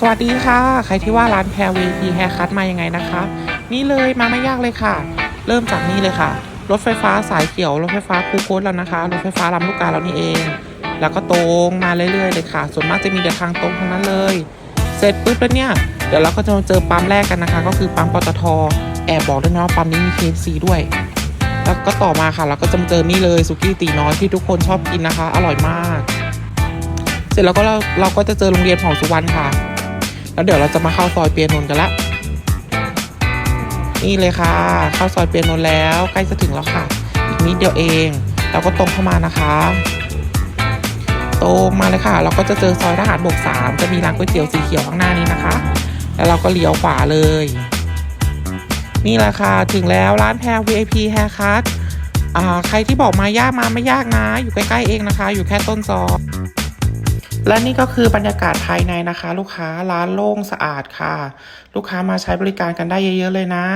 สวัสดีค่ะ ใครที่ว่าร้านแพรวีทีแฮร์คัทมายังไงนะคะ นี่เลยมาไม่ยากเลยค่ะ เริ่มจากนี่เลยค่ะ รถไฟฟ้าสายเขียว รถไฟฟ้าคูโคตแล้วนะคะ รถไฟฟ้าลำลูกกาเรานี่เอง แล้วก็ตรงมาเรื่อยๆเลยค่ะ ส่วนมากจะมีแต่ทางตรงทั้งนั้นเลย เสร็จปุ๊บแล้วเนี่ย เดี๋ยวเราก็จะมาเจอปั๊มแรกกันนะคะ ก็คือปั๊มปตท แอบบอกด้วยนะว่าปั๊มนี้มี KFC ด้วย แล้วก็ต่อมาค่ะ เราก็จะมาเจอนี่เลยสุกี้ตีน้อยที่ทุกคนชอบกินนะคะ อร่อยมาก เสร็จแล้วก็เราเราก็จะเจอโรงเรียนหอสุวรรณค่ะ แล้วเดี๋ยวเราจะมาเข้าซอยเปียโนนกันละนี่เลยค่ะ เข้าซอยเปียโนนแล้วใกล้จะถึงแล้วค่ะ อีกนิดเดียวเอง เราก็ตรงเข้ามานะคะตรงมาเลยค่ะ เราก็จะเจอซอยทหารบกสามจะมีร้านก๋วยเตี๋ยวสีเขียวข้างหน้านี้นะคะ แล้วเราก็เลี้ยวขวาเลย นี่แหละค่ะ ถึงแล้วร้านแพร VIP Haircut ใครที่บอกมายากมาไม่ยากนะ อยู่ใกล้ๆเองนะคะ อยู่แค่ต้นซอย และนี่ก็คือบรรยากาศภายในนะคะ ลูกค้าร้านโล่งสะอาดค่ะ ลูกค้ามาใช้บริการกันได้เยอะ ๆ เลยนะ